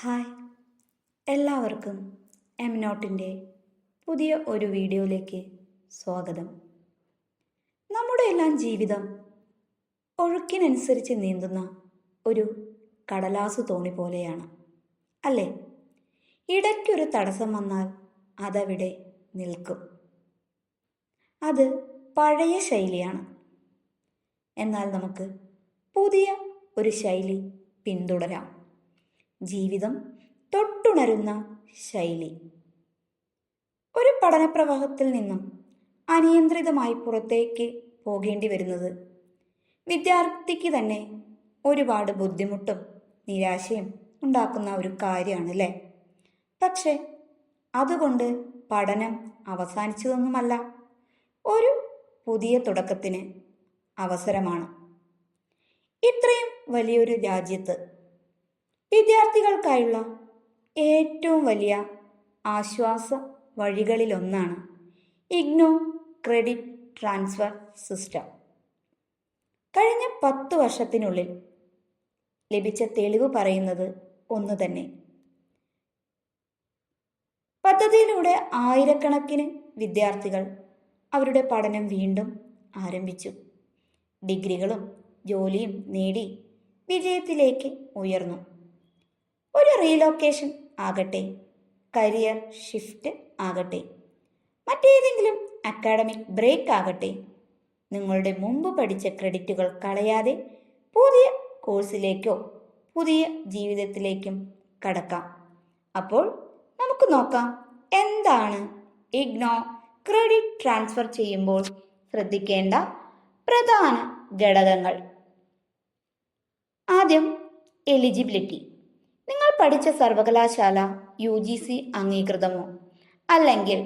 Hi. എല്ലാവർക്കും M നോട്ടിന്റെ പുതിയ ഒരു വീഡിയോയിലേക്ക് സ്വാഗതം. നമ്മുടെ എല്ലാം ജീവിതം ഒഴുക്കിനനുസരിച്ച് നീന്തുന്ന ഒരു കടലാസു തോണി പോലെയാണ് അല്ലേ? ഇടയ്ക്കൊരു തടസ്സം വന്നാൽ അതവിടെ നിൽക്കും. അത് പഴയ ശൈലിയാണ്. എന്നാൽ നമുക്ക് പുതിയ ഒരു ശൈലി പിന്തുടരാം. ജീവിതം തൊട്ടുണരുന്ന ശൈലി. ഒരു പഠനപ്രവാഹത്തിൽ നിന്നും അനിയന്ത്രിതമായി പുറത്തേക്ക് പോകേണ്ടി വരുന്നത് വിദ്യാർത്ഥിക്ക് തന്നെ ഒരുപാട് ബുദ്ധിമുട്ടും നിരാശയും ഉണ്ടാക്കുന്ന ഒരു കാര്യമാണ് അല്ലേ പക്ഷേ അതുകൊണ്ട് പഠനം അവസാനിച്ചതൊന്നുമല്ല. ഒരു പുതിയ തുടക്കത്തിന് അവസരമാണ്. ഇത്രയും വലിയൊരു രാജ്യത്ത് വിദ്യാർത്ഥികൾക്കായുള്ള ഏറ്റവും വലിയ ആശ്വാസ വഴികളിലൊന്നാണ് ഇഗ്നോ ക്രെഡിറ്റ് ട്രാൻസ്ഫർ സിസ്റ്റം. കഴിഞ്ഞ പത്ത് വർഷത്തിനുള്ളിൽ ലഭിച്ച തെളിവ് പറയുന്നത് ഒന്ന് തന്നെ. പദ്ധതിയിലൂടെ ആയിരക്കണക്കിന് വിദ്യാർത്ഥികൾ അവരുടെ പഠനം വീണ്ടും ആരംഭിച്ചു. ഡിഗ്രികളും ജോലിയും നേടി വിജയത്തിലേക്ക് ഉയർന്നു. ഒരു റീലൊക്കേഷൻ ആകട്ടെ. കരിയർ ഷിഫ്റ്റ് ആകട്ടെ. മറ്റേതെങ്കിലും അക്കാഡമിക് ബ്രേക്ക് ആകട്ടെ. നിങ്ങളുടെ മുമ്പ് പഠിച്ച ക്രെഡിറ്റുകൾ കളയാതെ പുതിയ കോഴ്സിലേക്കോ പുതിയ ജീവിതത്തിലേക്കും കടക്കാം. അപ്പോൾ നമുക്ക് നോക്കാം എന്താണ് ഇഗ്നോ ക്രെഡിറ്റ് ട്രാൻസ്ഫർ ചെയ്യുമ്പോൾ ശ്രദ്ധിക്കേണ്ട പ്രധാന ഘടകങ്ങൾ. ആദ്യം എലിജിബിലിറ്റി പഠിച്ച സർവകലാശാല യു ജി സി അംഗീകൃതമോ? അല്ലെങ്കിൽ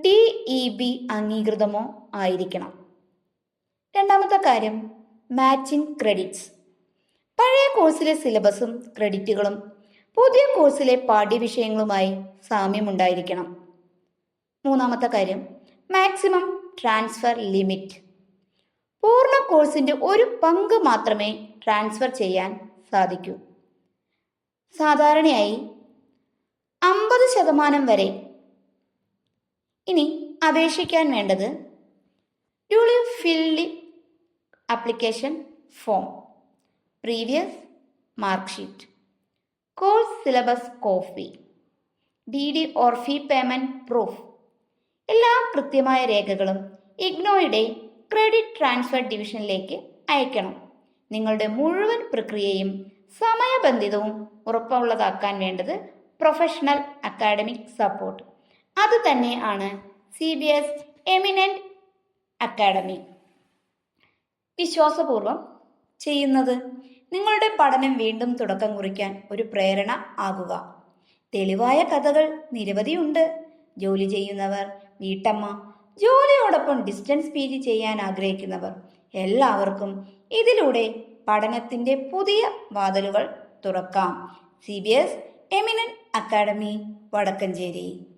ഡി ഇ ബി അംഗീകൃതമോ ആയിരിക്കണം. രണ്ടാമത്തെ കാര്യം മാച്ചിങ് ക്രെഡിറ്റ്സ്. പഴയ കോഴ്സിലെ സിലബസും ക്രെഡിറ്റുകളും പുതിയ കോഴ്സിലെ പാഠ്യവിഷയങ്ങളുമായി സാമ്യമുണ്ടായിരിക്കണം. മൂന്നാമത്തെ കാര്യം മാക്സിമം ട്രാൻസ്ഫർ ലിമിറ്റ്. പൂർണ കോഴ്സിന്റെ ഒരു പങ്ക് മാത്രമേ ട്രാൻസ്ഫർ ചെയ്യാൻ സാധിക്കൂ. സാധാരണയായി അമ്പത് ശതമാനം വരെ. ഇനി അപേക്ഷിക്കാൻ വേണ്ടത് യു filly application form previous mark sheet course syllabus copy D D or fee payment proof എല്ലാ കൃത്യമായ രേഖകളും ഇഗ്നോയുടെ ക്രെഡിറ്റ് ട്രാൻസ്ഫർ ഡിവിഷനിലേക്ക് അയക്കണം. നിങ്ങളുടെ മുഴുവൻ പ്രക്രിയയും സമയബന്ധിതവും ഉറപ്പുള്ളതാക്കാൻ വേണ്ടത് പ്രൊഫഷണൽ അക്കാഡമിക് സപ്പോർട്ട് അത് തന്നെയാണ് C B S eminent academy വിശ്വാസപൂർവം ചെയ്യുന്നത്. നിങ്ങളുടെ പഠനം വീണ്ടും തുടക്കം കുറിക്കാൻ ഒരു പ്രേരണ ആകുക. തെളിവായ കഥകൾ നിരവധിയുണ്ട് ജോലി ചെയ്യുന്നവർ വീട്ടമ്മ ജോലിയോടൊപ്പം ഡിസ്റ്റൻസ് പി ജി ചെയ്യാൻ ആഗ്രഹിക്കുന്നവർ എല്ലാവർക്കും ഇതിലൂടെ പഠനത്തിന്റെ പുതിയ വാതിലുകൾ തുറക്കാം. C B S eminent academy Vadakkanchery.